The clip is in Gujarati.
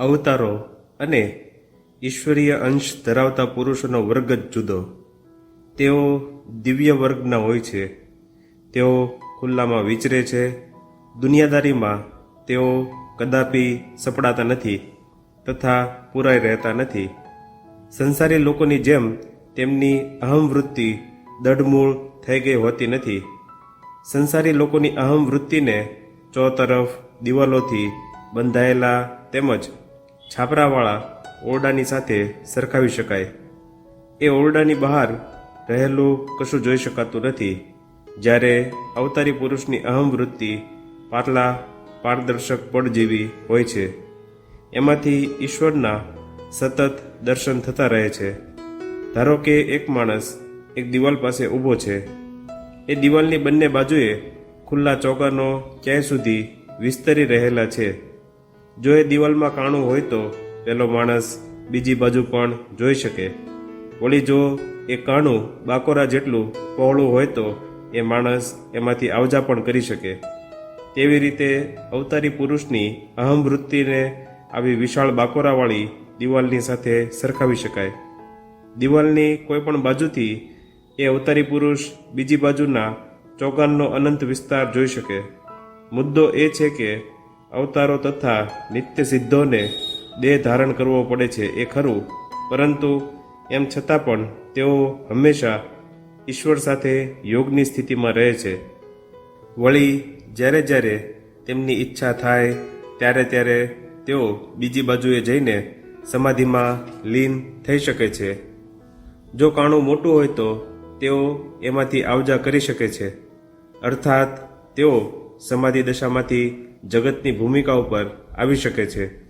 અવતારો અને ઈશ્વરીય અંશ ધરાવતા પુરુષોનો વર્ગ જ જુદો. તેઓ દિવ્ય વર્ગના હોય છે. તેઓ ખુલ્લામાં વિચરે છે. દુનિયાદારીમાં તેઓ કદાપી સપડાતા નથી તથા પુરાઈ રહેતા નથી. સંસારી લોકોની જેમ તેમની અહમ વૃત્તિ દઢમૂળ થઈ ગઈ હોતી નથી. સંસારી લોકોની અહમ વૃત્તિને ચોતરફ દિવાલોથી બંધાયેલા તેમજ છાપરાવાળા ઓરડાની સાથે સરખાવી શકાય. એ ઓરડાની બહાર રહેલું કશું જોઈ શકાતું નથી. જ્યારે અવતારી પુરુષની અહમ વૃત્તિ પાતળા પારદર્શક પડ જેવી હોય છે. એમાંથી ઈશ્વરના સતત દર્શન થતા રહે છે. ધારો કે એક માણસ એક દિવાલ પાસે ઊભો છે. એ દિવાલની બંને બાજુએ ખુલ્લા ચોકાનો ક્યાંય સુધી વિસ્તરી રહેલા છે. જો એ દિવાલમાં કાણું હોય તો પેલો માણસ બીજી બાજુ પણ જોઈ શકે. વળી જો એ કાણું બાકોરા જેટલું પહોળું હોય તો એ માણસ એમાંથી આવજા પણ કરી શકે. તેવી રીતે અવતારી પુરુષની અહમ વૃત્તિને આવી વિશાળ બાકોરાવાળી દિવાલની સાથે સરખાવી શકાય. દિવાલની કોઈ પણ બાજુથી એ અવતારી પુરુષ બીજી બાજુના ચોગાનનો અનંત વિસ્તાર જોઈ શકે. મુદ્દો એ છે કે અવતારો તથા નિત્ય સિદ્ધોને દેહ ધારણ કરવો પડે છે એ ખરું. પરંતુ એમ છતાં પણ તેઓ હંમેશા ઈશ્વર સાથે યોગની સ્થિતિમાં રહે છે. વળી જ્યારે જ્યારે તેમની ઈચ્છા થાય, ત્યારે ત્યારે તેઓ બીજી બાજુએ જઈને સમાધિમાં લીન થઈ શકે છે. જો કાણું મોટું હોય તો તેઓ એમાંથી આવજા કરી શકે છે. અર્થાત તેઓ સમાધિ દશામાંથી જગતની ભૂમિકા ઉપર આવી શકે છે.